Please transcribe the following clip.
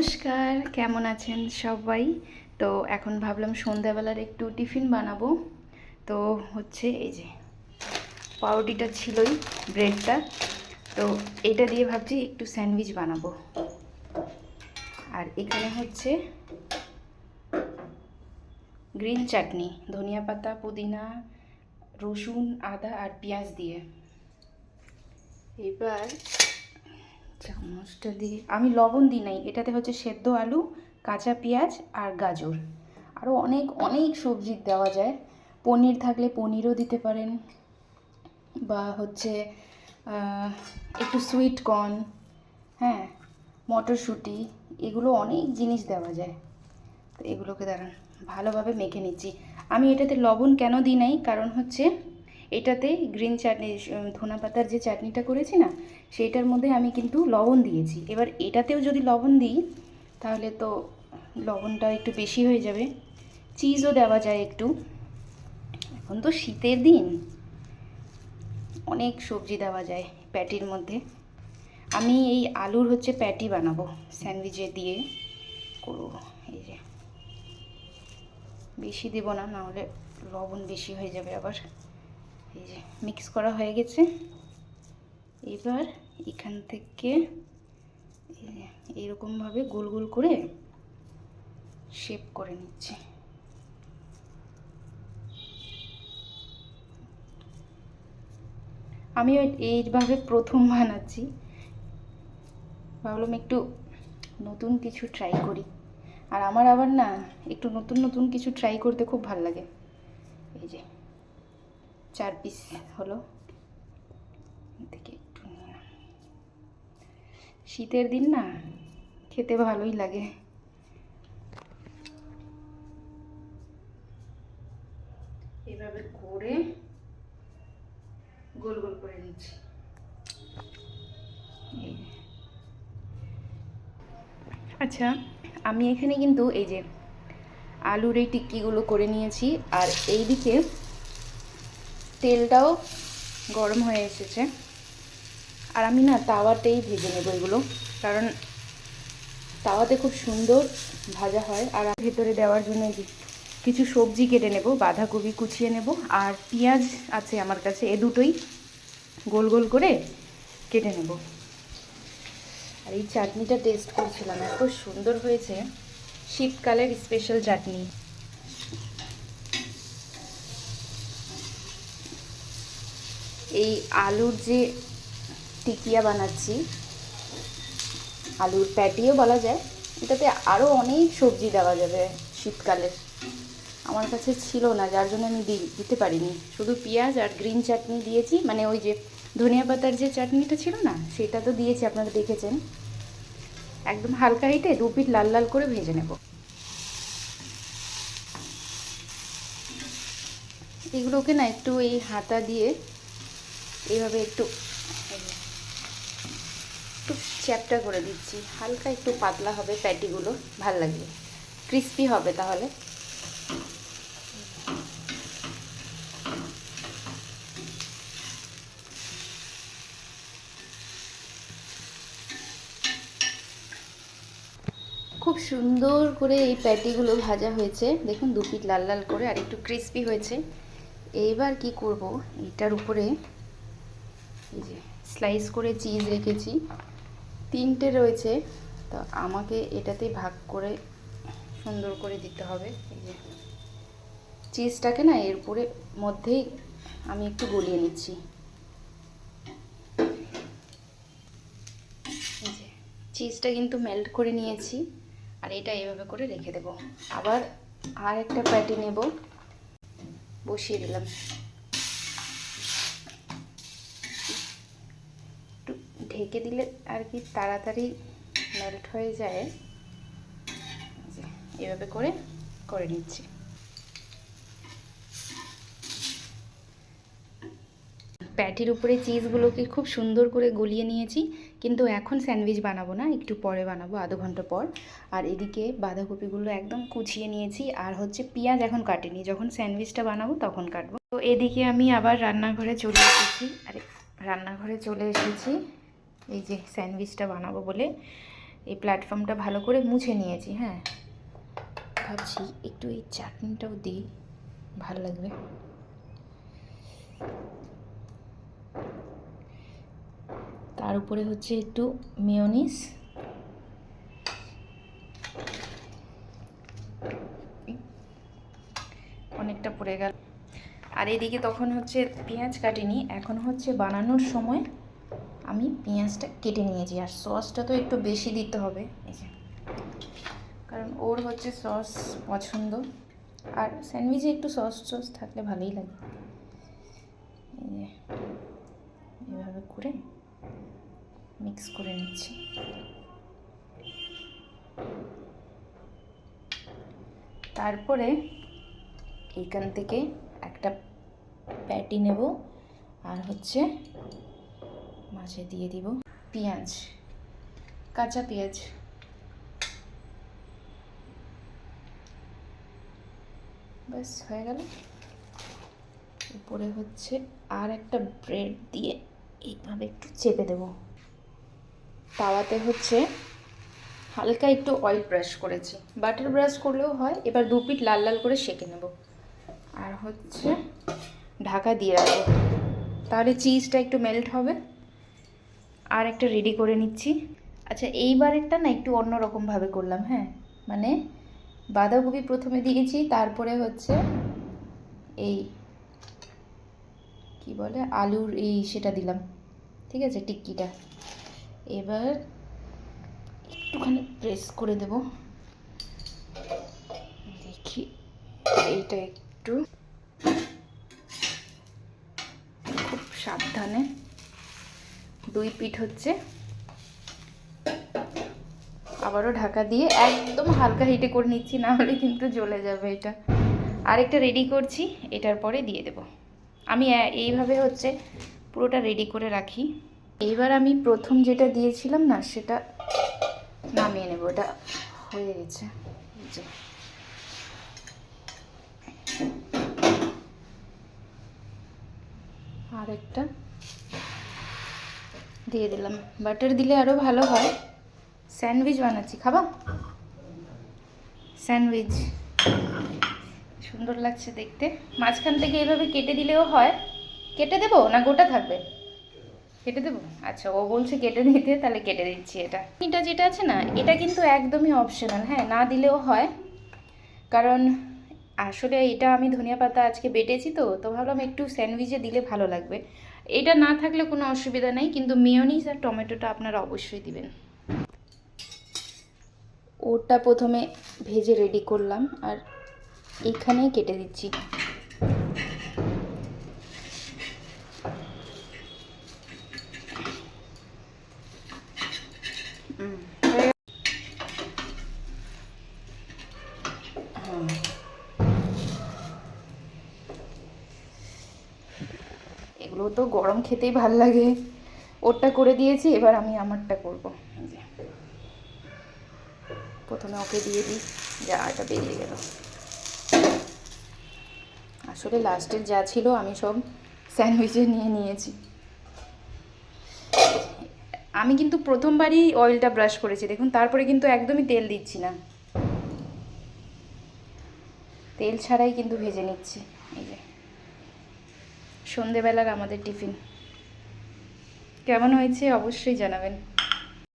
নমস্কার, কেমন আছেন সবাই? তো এখন ভাবলাম সন্ধ্যাবেলার একটু টিফিন বানাবো। তো হচ্ছে এই যে পাউরুটিটা ছিলই, ব্রেডটা। তো এটা দিয়ে ভাবছি একটু স্যান্ডউইচ বানাবো। আর এখানে হচ্ছে গ্রিন চাটনি, ধনিয়া পাতা, পুদিনা, রসুন, আদা আর পেঁয়াজ দিয়ে। এবার চামচটা দিয়ে আমি লবণ দিই নাই। এটাতে হচ্ছে সেদ্ধ আলু, কাঁচা পেঁয়াজ আর গাজর। আরও অনেক অনেক সবজি দেওয়া যায়। পনির থাকলে পনিরও দিতে পারেন। বা হচ্ছে একটু সুইট কর্ন হ্যাঁ মটরশুঁটি, এগুলো অনেক জিনিস দেওয়া যায়। তো এগুলোকে দাঁড়ান, ভালোভাবে মেখে নিচ্ছি। আমি এটাতে লবণ কেন দিই নাই? কারণ হচ্ছে এটাতে গ্রিন চাটনি ধনা পাতার যে চাটনিটা করেছি না, সেইটার মধ্যে আমি কিন্তু লবণ দিয়েছি। এবার এটাতেও যদি লবণ দিই, তাহলে তো লবণটা একটু বেশি হয়ে যাবে। চিজও দেওয়া যায় একটু। এখন তো শীতের দিন। অনেক সবজি দেওয়া যায় প্যাটির মধ্যে। আমি এই আলুর হচ্ছে প্যাটি বানাবো স্যান্ডউইচে দিয়ে করব। এই যে। বেশি দেব না, নাহলে লবণ বেশি হয়ে যাবে আবার। এই যে মিক্স করা হয়ে গেছে। এবার এখান থেকে এরকমভাবে গোল গোল করে শেপ করে নিচ্ছি। আমিও এইভাবে প্রথম বানাচ্ছি। ভাবলাম একটু নতুন কিছু ট্রাই করি। আর আমার আবার না একটু নতুন নতুন কিছু ট্রাই করতে খুব ভালো লাগে। এই যে চার পিস হলো। থেকে একটু। শীতের দিন না, খেতে ভালোই লাগে। এভাবে করে গোল গোল করে নিচ্ছি। আচ্ছা আমি এখানে কিন্তু এই যে আলুর এই টিক্কিগুলো করে নিয়েছি, আর এই দিকে তেলটাও গরম হয়ে এসেছে। আর আমি না তাওয়াতেই ভেজে নেব এগুলো, কারণ তাওয়াতে খুব সুন্দর ভাজা হয়। আর ভেতরে দেওয়ার জন্য কিছু সবজি কেটে নেব, বাঁধাকপি কুচিয়ে নেব, আর পেঁয়াজ আছে আমার কাছে, এ দুটোই গোল গোল করে কেটে নেব। আর এই চাটনিটা টেস্ট করছিলাম, এত সুন্দর হয়েছে। শীতকালের স্পেশাল চাটনি। এই আলুর যে টিকিয়া বানাচ্ছি, আলুর প্যাটিও বলা যায়, এটাতে আরও অনেক সবজি দেওয়া যাবে শীতকালের আমার কাছে ছিল না, যার জন্য আমি দি- দিতে পারিনি। শুধু পেঁয়াজ আর গ্রিন চাটনি দিয়েছি মানে ওই যে ধনিয়া পাতার যে চাটনিটা ছিল না, সেটা তো দিয়েছি, আপনারা দেখেছেন। একদম হালকা হিটে, দু পিঠ লাল লাল করে ভেজে নেব। এগুলোকে না একটু এই হাতা দিয়ে এইভাবে একটু একটু চ্যাপটা করে দিচ্ছি। হালকা একটু পাতলা হবে প্যাটিগুলো, ভালো লাগবে। ক্রিস্পি হবে তাহলে। খুব সুন্দর করে এই প্যাটিগুলো ভাজা হয়েছে। দেখুন, দু লাল লাল করে আর একটু ক্রিস্পি হয়েছে। এইবার কি করব এটার উপরে স্লাইস করে চিজ রেখেছি। তিনটে রয়েছে। তো আমাকে এটাতে ভাগ করে সুন্দর করে দিতে হবে। এই যে। চিজটাকে না এর উপরে মধ্যেই আমি একটু গলিয়ে নিচ্ছি। চিজটা কিন্তু মেল্ট করে নিয়েছি। আর এটা এইভাবে করে রেখে দেব। আবার আর একটা প্যাটি নেব। বসিয়ে দিলাম একটু ঢেকে দিলে আর কি তাড়াতাড়ি মেল্ট হয়ে যায়। এভাবে করে করে নিচ্ছি। প্যাটির উপরে চিজগুলোকে খুব সুন্দর করে গলিয়ে নিয়েছি, কিন্তু এখন স্যান্ডউইচ বানাবো না, একটু পরে বানাবো, আধ ঘণ্টা পর। আর এদিকে বাঁধাকপিগুলো একদম কুচিয়ে নিয়েছি, আর হচ্ছে পেঁয়াজ এখন কাটিনি, যখন স্যান্ডউইচটা বানাবো তখন কাটবো। তো এদিকে আমি আবার রান্নাঘরে চলে এসেছি, আরে, রান্নাঘরে চলে এসেছি। এই যে স্যান্ডউইচটা বানাবো বলে এই প্ল্যাটফর্মটা ভালো করে মুছে নিয়েছি হ্যাঁ। ভাবছি একটু এই চাটনিটাও দিই, ভালো লাগবে। তার উপরে হচ্ছে একটু মেয়নিস। অনেকটা পড়ে গেল। আর এদিকে তখন হচ্ছে পেঁয়াজ কাটিনি, এখন হচ্ছে বানানোর সময় আমি পেঁয়াজটা কেটে নিয়েছি আর সসটা তো একটু বেশি দিতে হবে। কারণ ওর হচ্ছে সস পছন্দ। আর স্যান্ডউইচে একটু সস টস থাকলে ভালোই লাগে। এই এভাবে করে মিক্স করে নিচ্ছি। তারপরে এইখান থেকে একটা প্যাটি নেব। আর হচ্ছে মাঝে দিয়ে দিব। পেঁয়াজ, কাঁচা পেঁয়াজ। ব্যাস, হয়ে গেল। উপরে হচ্ছে আর একটা ব্রেড দিয়ে এইভাবে একটু চেপে দেব। তাওয়াতে হচ্ছে হালকা একটু অয়েল ব্রাশ করেছি। বাটার ব্রাশ করলেও হয়, এবার দু পিট লাল লাল করে সেঁকে নেব। আর হচ্ছে ঢাকা দিয়ে রাখব। তাহলে চিজটা একটু মেল্ট হবে। আর একটা রেডি করে নিচ্ছি। আচ্ছা এইবারেরটা না একটু অন্যরকমভাবে করলাম হ্যাঁ? মানে বাঁধাকপি প্রথমে দিয়েছি, তারপরে হচ্ছে এই কি বলে, আলুর এই সেটা দিলাম। ঠিক আছে, টিক্কিটা। এবার একটুখানি প্রেস করে দেব। দেখি, এইটা একটু খুব সাবধানে দুই পিঠ হচ্ছে। আবারও ঢাকা দিয়ে একদম হালকা হিটে করে নিচ্ছি, না হলে কিন্তু জ্বলে যাবে এটা। আরেকটা রেডি করছি, এটার পরে দিয়ে দেব। আমি এইভাবে হচ্ছে পুরোটা রেডি করে রাখি। এইবার আমি প্রথম যেটা দিয়েছিলাম না, সেটা নামিয়ে নেব ওটা হয়ে গেছে। আরেকটা। দিয়ে দিলাম। বাটার দিলে আরও ভালো হয়। স্যান্ডউইচ বানাচ্ছি, খাবা? স্যান্ডউইচ সুন্দর লাগছে দেখতে। মাঝখান থেকে এভাবে কেটে দিলেও হয়। কেটে দেবো না গোটা থাকবে? কেটে দেবো? আচ্ছা ও বলছে কেটে দিতে, তাহলে কেটে দিচ্ছি এটা। এটা যেটা আছে না, এটা কিন্তু একদমই অপশনাল হ্যাঁ না দিলেও হয়। কারণ আসলে এটা আমি ধনিয়া পাতা আজকে বেটেছি তো তো ভাবলাম একটু স্যান্ডউইচে দিলে ভালো লাগবে। এটা না থাকলে কোনো অসুবিধা নেই, কিন্তু মেয়নিস আর টমেটোটা আপনারা অবশ্যই দিবেন। ওটা প্রথমে ভেজে রেডি করলাম, আর এখানেই কেটে দিচ্ছি হুম, হয়ে গেল। হুম। এগুলো তো গরম খেতেই ভালো লাগে। ওরটা করে দিয়েছি, এবার আমি আমারটা করব। প্রথমে ওকে দিয়ে দিই, যা এটা বেরিয়ে গেল। আসলে লাস্টের যা ছিল, আমি সব স্যান্ডউইচে নিয়ে নিয়েছি। আমি কিন্তু প্রথমবারই অয়েলটা ব্রাশ করেছি, দেখুন, তারপরে কিন্তু একদমই তেল দিচ্ছি না। তেল ছাড়াই কিন্তু ভেজে নিচ্ছি। সন্ধেবেলার আমাদের টিফিন। কেমন হয়েছে অবশ্যই জানাবেন।